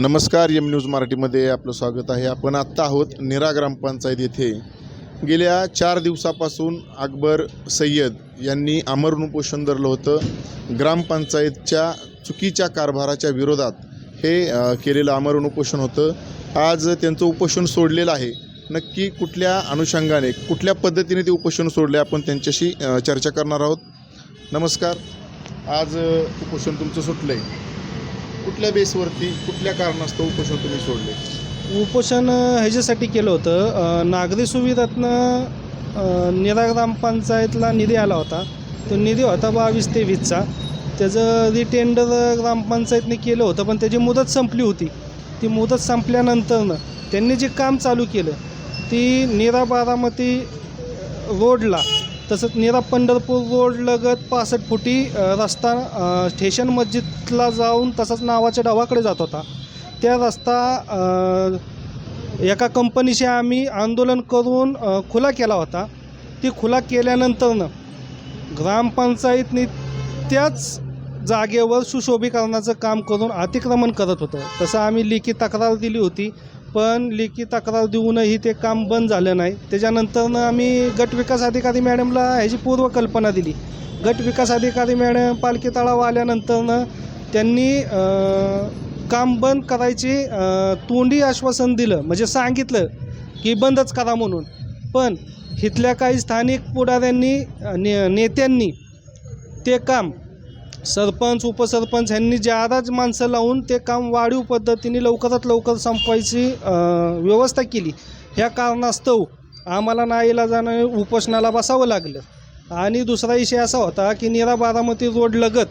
नमस्कार M news मराठीमध्ये आपलं स्वागत आहे. आपण आत्ता आहोत निरा ग्रामपंचायत येथे. गेल्या चार दिवसापासून अकबर सय्यद यांनी आमरण उपोषण धरलं होतं. ग्रामपंचायतच्या चुकीच्या कारभाराच्या विरोधात हे केलेलं आमरण उपोषण होतं. आज त्यांचं उपोषण सोडलेलं आहे. नक्की कुठल्या अनुषंगाने कुठल्या पद्धतीने ते उपोषण सोडले आपण त्यांच्याशी चर्चा करणार आहोत. नमस्कार. आज उपोषण तुमचं सुटलं आहे कुठल्या बेसवरती कुठल्या कारणास्तव उपोषण तुम्ही सोडले? उपोषण ह्याच्यासाठी केलं होतं. नागरी सुविधातनं निरा ग्रामपंचायतला निधी आला होता. तो निधी होता बावीस तेवीसचा त्याचं रिटेंडर ग्रामपंचायतने केलं होतं पण त्याची मुदत संपली होती. ती मुदत संपल्यानंतरनं त्यांनी जे काम चालू केलं ती निरा बारामती रोडला तसंच निरा पंढरपूर रोड लगत पासष्ट फुटी रस्ता स्टेशन मस्जिदला जाऊन तसंच नावाच्या डावाकडे जात होता. त्या रस्ता एका कंपनीशी आम्ही आंदोलन करून खुला केला होता. ती खुला केल्यानंतरनं ग्रामपंचायतनी त्याच जागेवर सुशोभीकरणाचं काम करून अतिक्रमण करत होतं. तसं आम्ही लेखी तक्रार दिली होती. पण लेखी तक्रार देऊनही ते काम बंद झालं नाही. त्याच्यानंतरनं आम्ही गट विकास अधिकारी मॅडमला ह्याची पूर्वकल्पना दिली. गट विकास अधिकारी मॅडम पालखी तळाव आल्यानंतरनं त्यांनी काम बंद करायचे तोंडी आश्वासन दिलं. म्हणजे सांगितलं की बंदच करा म्हणून. पण इथल्या काही स्थानिक पुढाऱ्यांनी ने नेत्यांनी ते काम सरपंच उपसरपंच ह्यांनी जादाच माणसं लावून ते काम वाढीव पद्धतीने लवकरात लवकर संपवायची व्यवस्था केली. ह्या कारणास्तव आम्हाला नाईला जाणं उपोषणाला बसावं लागलं. आणि दुसरा विषय असा होता की निरा बारामती रोड लगत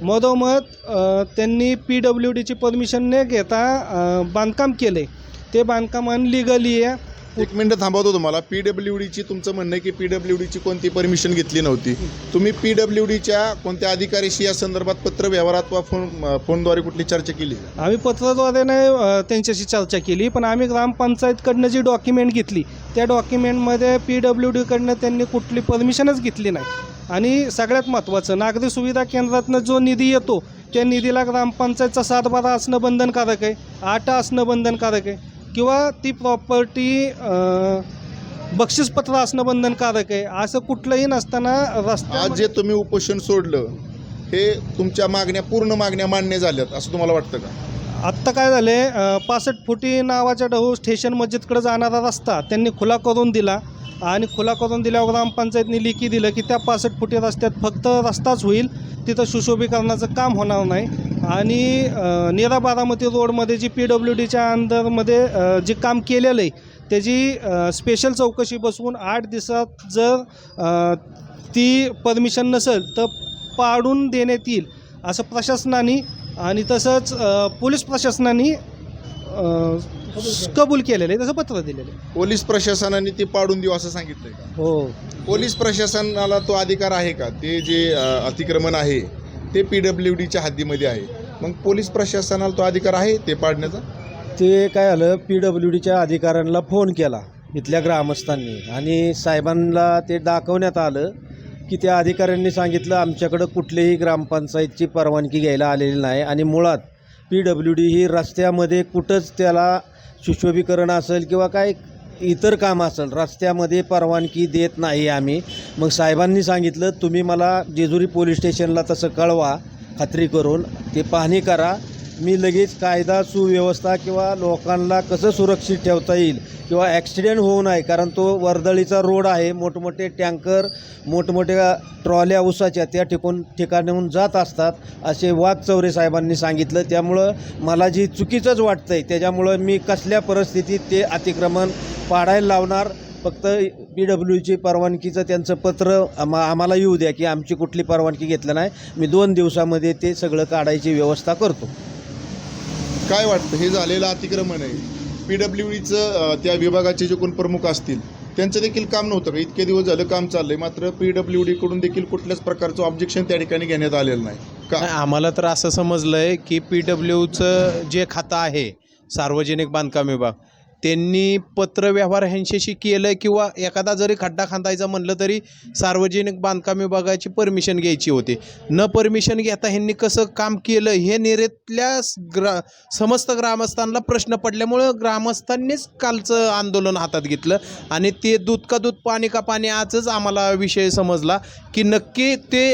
मधोमध त्यांनी पी डब्ल्यू डीची परमिशन न घेता बांधकाम केले ते बांधकाम अनलिगली आहे. एक मिनिट थांबवतो तुम्हाला. पी डब्ल्यू डीची तुमचं म्हणणं आहे की पी डब्ल्यू डीची कोणती परमिशन घेतली नव्हती. तुम्ही पी डब्ल्यू डीच्या कोणत्या अधिकारीशी या संदर्भात पत्र व्यवहारात वा फोन फोनद्वारे कुठली चर्चा केली? आम्ही पत्राद्वारे नाही त्यांच्याशी चर्चा केली पण आम्ही ग्रामपंचायतकडनं जी डॉक्युमेंट घेतली त्या डॉक्युमेंटमध्ये पी डब्ल्यू डीकडनं त्यांनी कुठली परमिशनच घेतली नाही. आणि सगळ्यात महत्त्वाचं नागरी सुविधा केंद्रातनं जो निधी येतो त्या निधीला ग्रामपंचायतचा सातबारा असणं बंधनकारक आहे आटा असणं बंधनकारक आहे. किंवा ती प्रॉपर्टी बक्षीसपत्र असणं बंधनकारक आहे. असं कुठलंही नसताना रस्ता आज जे तुम्ही उपोषण सोडलं हे तुमच्या मागण्या पूर्ण मागण्या मान्य झाल्यात असं तुम्हाला वाटतं का? आत्ता काय झालं आहे पासष्ट फुटी नावाच्या डहू स्टेशन मस्जिदकडे जाणारा रस्ता त्यांनी खुला करून दिला. आणि खुला करून दिल्यावर ग्रामपंचायतनी लिखी दिलं की त्या पासष्ट फुटी रस्त्यात फक्त रस्ताच होईल तिथं सुशोभीकरणाचं काम होणार नाही. आणि निरा बारामती रोडमध्ये जी पी डब्ल्यू डीच्या अंदरमध्ये जे काम केलेलं आहे त्याची स्पेशल चौकशी बसवून आठ दिवसात जर ती परमिशन नसेल तर पाडून देण्यात येईल असं प्रशासनाने आणि तसंच पोलीस प्रशासनाने कबूल केलेलं आहे तसं पत्र दिलेलं आहे. पोलीस प्रशासनाने ते पाडून देऊ असं सांगितलंय का? हो. पोलीस प्रशासनाला तो अधिकार आहे का? ते जे अ, अतिक्रमण आहे ते पी डब्ल्यू डीच्या हद्दीमध्ये आहे. मग पोलीस प्रशासनाला तो अधिकार आहे ते पाडण्याचा? ते काय झालं पी डब्ल्यू डीच्या अधिकाऱ्यांना फोन केला इथल्या ग्रामस्थांनी आणि साहेबांना ते दाखवण्यात आलं की त्या अधिकाऱ्यांनी सांगितलं आमच्याकडं कुठलीही ग्रामपंचायतची परवानगी घ्यायला आलेली नाही आणि मुळात पी डब्ल्यू डी ही रस्त्यामध्ये कुठंच त्याला सुशोभीकरण असेल किंवा काय इतर काम असेल रस्त्यामध्ये परवानगी देत नाही आम्ही. मग साहेबांनी सांगितलं तुम्ही मला जेजुरी पोलीस स्टेशनला तसं कळवा खात्री करून. ते पाहणी करा. मी लगेच कायदा सुव्यवस्था किंवा लोकांना कसं सुरक्षित ठेवता येईल किंवा ॲक्सिडेंट होऊ नये कारण तो वर्दळीचा रोड आहे मोठमोठे टँकर मोठमोठ्या ट्रॉल्या उसाच्या त्या ठिकाण ठिकाणाहून जात असतात असे वाघ चौरे साहेबांनी सांगितलं. त्यामुळं मला जी चुकीचंच वाटतं आहे त्याच्यामुळं मी कसल्या परिस्थितीत ते अतिक्रमण पाडायला लावणार फक्त पी डब्ल्यूची परवानगीचं त्यांचं पत्र आमा आम्हाला येऊ द्या की आमची कुठली परवानगी घेतलं नाही. मी दोन दिवसामध्ये ते सगळं काढायची व्यवस्था करतो. काय वाटतं? हे झालेलं अतिक्रमण आहे. पी डब्ल्यू डीचं त्या विभागाचे जे कोण प्रमुख असतील त्यांचं देखील काम नव्हतं का? इतके दिवस झालं काम चाललंय. मात्र पी डब्ल्यू डीकडून देखील कुठल्याच प्रकारचं ऑब्जेक्शन त्या ठिकाणी घेण्यात आलेलं नाही. का? आम्हाला तर असं समजलं आहे की पी डब्ल्यूचं जे खातं आहे सार्वजनिक बांधकाम विभाग त्यांनी पत्रव्यवहार ह्यांच्याशी केलं किंवा एखादा जरी खड्डा खांदायचा म्हणलं तरी सार्वजनिक बांधकाम विभागाची परमिशन घ्यायची होती. न परमिशन घेता ह्यांनी कसं काम केलं हे नेरेतल्या ग्रा समस्त ग्रामस्थांना प्रश्न पडल्यामुळं ग्रामस्थांनीच कालचं आंदोलन हातात घेतलं आणि ते दूध का दूध पाणी का पाणी आजच आम्हाला विषय समजला की नक्की ते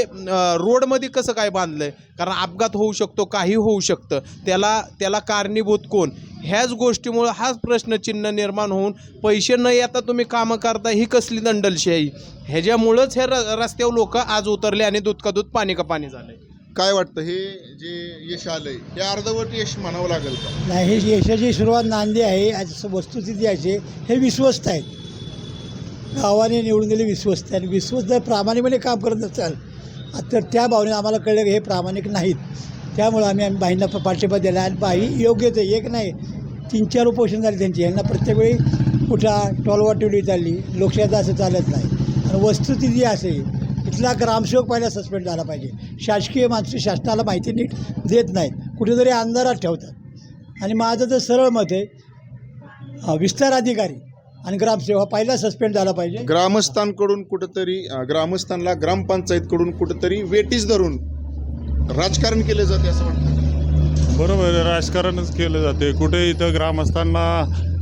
रोडमध्ये कसं काय बांधलं आहे कारण अपघात होऊ शकतो काही होऊ शकतं. त्याला त्याला कारणीभूत कोण? ह्याच गोष्टीमुळं हाच प्रश्नचिन्ह निर्माण होऊन पैसे न येता तुम्ही कामं करता ही कसली दंडलशाही? ह्याच्यामुळंच हे र रस्त्यावर लोक आज उतरले आणि दूध का दूध पाणी का पाणी झालंय. काय वाटतं? हे जे यश आलंय हे अर्धवट यश म्हणावं लागेल का? नाही ही यशाची सुरुवात नांदी आहे आज वस्तुस्थिती आहे हे विश्वस्त आहेत गावाने निवडून दिले विश्वस्त आहे. आणि विश्वस्त जर प्रामाणिकपणे काम करत नसाल तर त्या भावनेने आम्हाला कळलं की हे प्रामाणिक नाहीत. त्यामुळं आम्ही आम्ही बाईंना पाठिंबा दिला. आणि बाई योग्यच आहे एक नाही तीन चार उपोषण झाली त्यांची. यांना प्रत्येक वेळी कुठा टोलवाटोली चालली. लोकशाहीचा असं चालत नाही. आणि वस्तुस्थिती असे इथला ग्रामसेवक पहिला सस्पेंड झाला पाहिजे. शासकीय माणसं शासनाला माहिती नीट देत नाहीत. कुठेतरी अंधारात ठेवतात. आणि माझं तर सरळ मत आहे विस्तार अधिकारी आणि ग्रामसेवा पहिला सस्पेंड झाला पाहिजे. ग्रामस्थांकडून कुठंतरी ग्रामस्थांना ग्रामपंचायतकडून कुठंतरी वेटीस धरून राजकारण केलं जाते असं वाटतं? बरोबर राजकारणच केलं जाते. कुठे इथं ग्रामस्थांना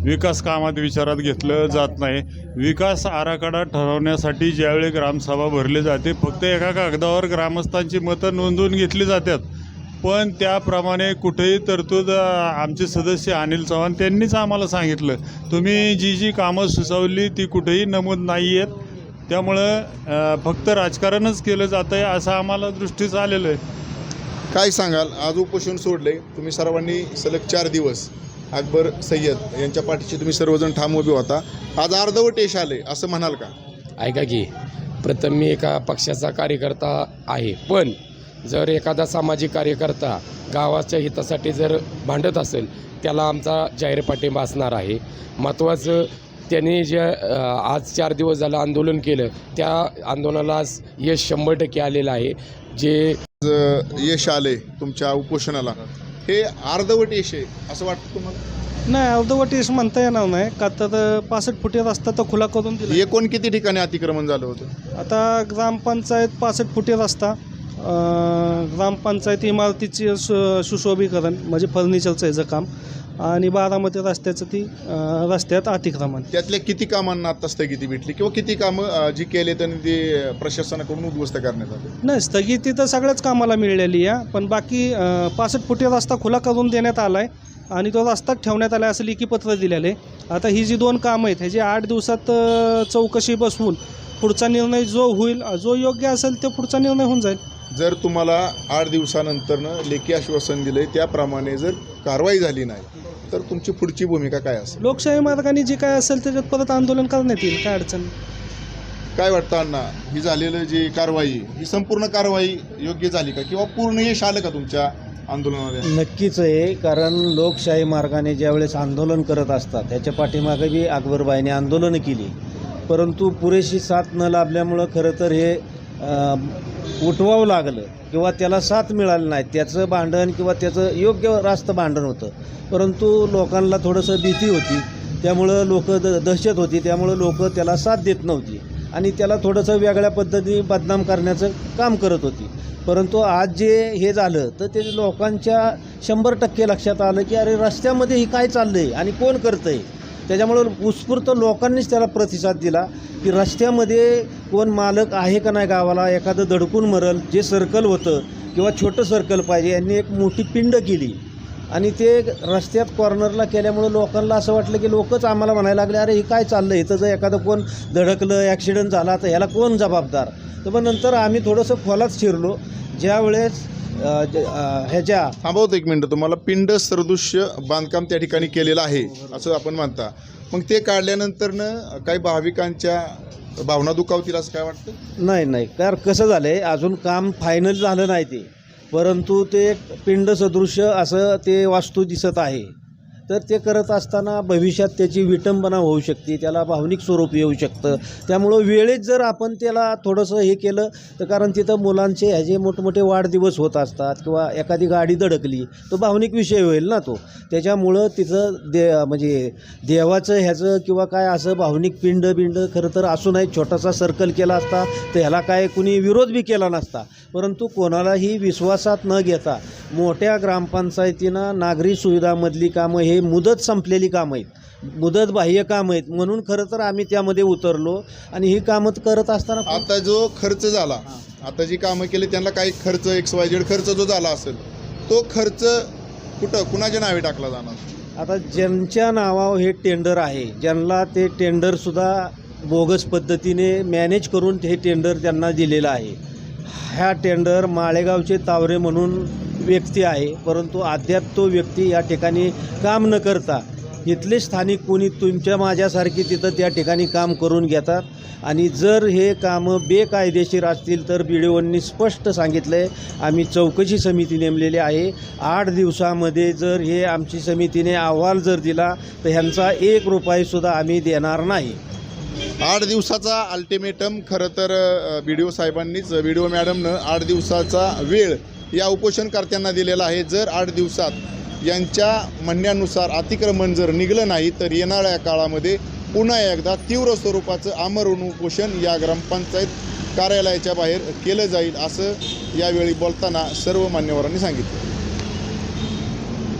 विकास कामात विचारात घेतलं जात नाही. विकास आराखडा ठरवण्यासाठी ज्यावेळी ग्रामसभा भरली जाते फक्त एका कागदावर ग्रामस्थांची मतं नोंदवून घेतली जातात. पण त्याप्रमाणे कुठेही तरतूद आमचे सदस्य अनिल चव्हाण त्यांनीच आम्हाला सांगितलं. तुम्ही जी जी कामं सुचवली ती कुठेही नमूद नाही आहेत. त्यामुळं फक्त राजकारणच केलं जातं आहे असं आम्हाला दृष्टीस आलेलं आहे. काय सांगाल? आज उपोषण सोडले तुम्ही सर्वांनी सलग चार दिवस अकबर सय्यद यांच्या पाठीशी तुम्ही सर्वजण ठाम उभे होता. आज अर्धवट यश आले असं म्हणाल का? ऐका की प्रथम मी एका पक्षाचा कार्यकर्ता आहे. पण जर एखादा सामाजिक कार्यकर्ता गावाच्या हितासाठी जर भांडत असेल त्याला आमचा जाहीर पाठिंबा असणार आहे. महत्त्वाचं त्यांनी जे आज चार दिवस झालं आंदोलन केलं त्या आंदोलनाला आज यश शंभर टक्के आलेलं आहे. जे यश आले तुमच्या उपोषणाला. हे अर्धवट यश आहे असं वाटतं तुम्हाला? नाही अर्धवट यश म्हणता येणार नाही. का तर पासष्ट फुटी रस्ता तर खुला करून दिला एकूण किती ठिकाणी अतिक्रमण झालं होतं? आता ग्रामपंचायत पासष्ट फुटी रस्ता ग्रामपंचायत इमारतीची सु सुशोभीकरण म्हणजे फर्निचरचं याचं काम आणि बारामती रस्त्याचं ती रस्त्यात अतिक्रमण. त्यातल्या किती कामांना आता स्थगिती भेटली किंवा किती कामं अं, जी केले त्यांनी ते प्रशासनाकडून उद्ध्वस्त करण्यात आले? नाही स्थगिती तर सगळ्याच कामाला मिळलेली आहे पण बाकी अं, पासष्ट फुटी रस्ता खुला करून देण्यात आला आहे आणि तो रस्ता ठेवण्यात आला आहे असं लिखी पत्र दिलेलं आहे. आता ही जी दोन कामं आहेत ह्याची आठ दिवसात अं, चौकशी बसवून पुढचा निर्णय जो होईल जो योग्य असेल तो पुढचा निर्णय होऊन जाईल. जर तुम्हाला आठ दिवसानंतरनं लेखी आश्वासन दिले त्याप्रमाणे जर कारवाई झाली नाही तर तुमची पुढची भूमिका काय असेल? लोकशाही मार्गाने जे काय असेल त्याच्यात परत आंदोलन करण्यात येईल काय अडचण. काय वाटतं अण्णा ही झालेलं जी कारवाई ही संपूर्ण कारवाई योग्य झाली का? किंवा पूर्ण यश आलं का तुमच्या आंदोलनाला नक्कीच आहे कारण लोकशाही मार्गाने ज्यावेळेस आंदोलन करत असतात त्याच्या पाठीमागे बी अकबरबाईने आंदोलनं केली. परंतु पुरेशी साथ न लाभल्यामुळं खरं तर हे अं, उठवावं लागलं किंवा त्याला साथ मिळाली नाही त्याचं भांडण किंवा त्याचं योग्य रास्त भांडण होतं. परंतु लोकांना थोडंसं भीती होती त्यामुळं लोक द दहशत होती त्यामुळं लोक त्याला साथ देत नव्हती आणि त्याला थोडंसं वेगळ्या पद्धतीने बदनाम करण्याचं काम करत होती. परंतु आज जे हे झालं तर ते लोकांच्या शंभर टक्के लक्षात आलं की अरे रस्त्यामध्ये ही काय चाललं आहे आणि कोण करतं आहे त्याच्यामुळं उत्स्फूर्त लोकांनीच त्याला प्रतिसाद दिला की रस्त्यामध्ये कोण मालक आहे का नाही गावाला एखादं धडकून मरल जे सर्कल होतं किंवा छोटं सर्कल पाहिजे यांनी एक मोठी पिंड केली. आणि ते रस्त्यात कॉर्नरला केल्यामुळं लोकांना असं वाटलं की लोकच आम्हाला म्हणायला लागले अरे हे काय चाललं इथं जर एखादं कोण धडकलं ॲक्सिडेंट झाला तर ह्याला कोण जबाबदार? तर मग नंतर आम्ही थोडंसं खोलात शिरलो. ज्यावेळेस ह्याच्या थांबवतो एक मिनटं. तुम्हाला पिंड सदृश्य बांधकाम त्या ठिकाणी केलेलं आहे असं आपण म्हणता. मग ते काढल्यानंतरनं काही भाविकांच्या भावना दुखावतील असं काय वाटतं? नाही नाही. कारण कसं झालं आहे अजून काम फायनल झालं नाही ते. परंतु ते पिंड सदृश्य असं ते वास्तू दिसत आहे. तर ते करत असताना भविष्यात त्याची विटंबना होऊ शकते त्याला भावनिक स्वरूप येऊ शकतं. त्यामुळं वेळेत जर आपण त्याला थोडंसं हे केलं तर कारण तिथं मुलांचे ह्याचे मोठमोठे वाढदिवस होत असतात किंवा एखादी गाडी धडकली तो भावनिक विषय होईल ना तो. त्याच्यामुळं तिथं दे म्हणजे देवाचं ह्याचं किंवा काय असं भावनिक पिंड बिंड खरं तर असून एक छोटासा सर्कल केला असता तर ह्याला काय कुणी विरोध बी केला नसता. परंतु कोणालाही विश्वासात न घेता मोठ्या ग्रामपंचायतीनं नागरी सुविधामधली कामं हे मुदत संपलेली कामं आहेत. मुदत बाह्य कामं आहेत. म्हणून खरं तर आम्ही त्यामध्ये उतरलो आणि ही कामं करत असताना आता जो खर्च झाला आता जी कामं केली त्यांना काही खर्च एक्स वाय झेड खर्च जो झाला असेल तो खर्च कुठं कुणाच्या नावे टाकला जाणार? आता ज्यांच्या नावावर हे टेंडर आहे ज्यांना ते टेंडरसुद्धा बोगस पद्धतीने मॅनेज करून हे टेंडर त्यांना दिलेलं आहे. ह्या टेंडर माळेगावचे तावरे म्हणून व्यक्ती आहे परंतु अद्याप तो व्यक्ती या ठिकाणी काम न करता इथले स्थानिक कोणी तुमच्या माझ्यासारखी तिथं त्या ठिकाणी काम करून घेतात. आणि जर हे कामं बेकायदेशीर असतील तर बी डी ओंनी स्पष्ट सांगितलं आहे आम्ही चौकशी समिती नेमलेली आहे. आठ दिवसामध्ये जर हे आमची समितीने अहवाल जर दिला तर ह्यांचा एक रुपयासुद्धा आम्ही देणार नाही. आठ दिवसाचा अल्टिमेटम खरं तर बी डी ओ साहेबांनीच बी डी ओ मॅडमनं आठ दिवसाचा वेळ या उपोषणकर्त्यांना दिलेला आहे. जर आठ दिवसात यांच्या म्हणण्यानुसार अतिक्रमण जर निघलं नाही तर येणाऱ्या काळामध्ये पुन्हा एकदा तीव्र स्वरूपाचं आमरण उपोषण या ग्रामपंचायत कार्यालयाच्या बाहेर केलं जाईल असं यावेळी बोलताना सर्व मान्यवरांनी सांगितलं.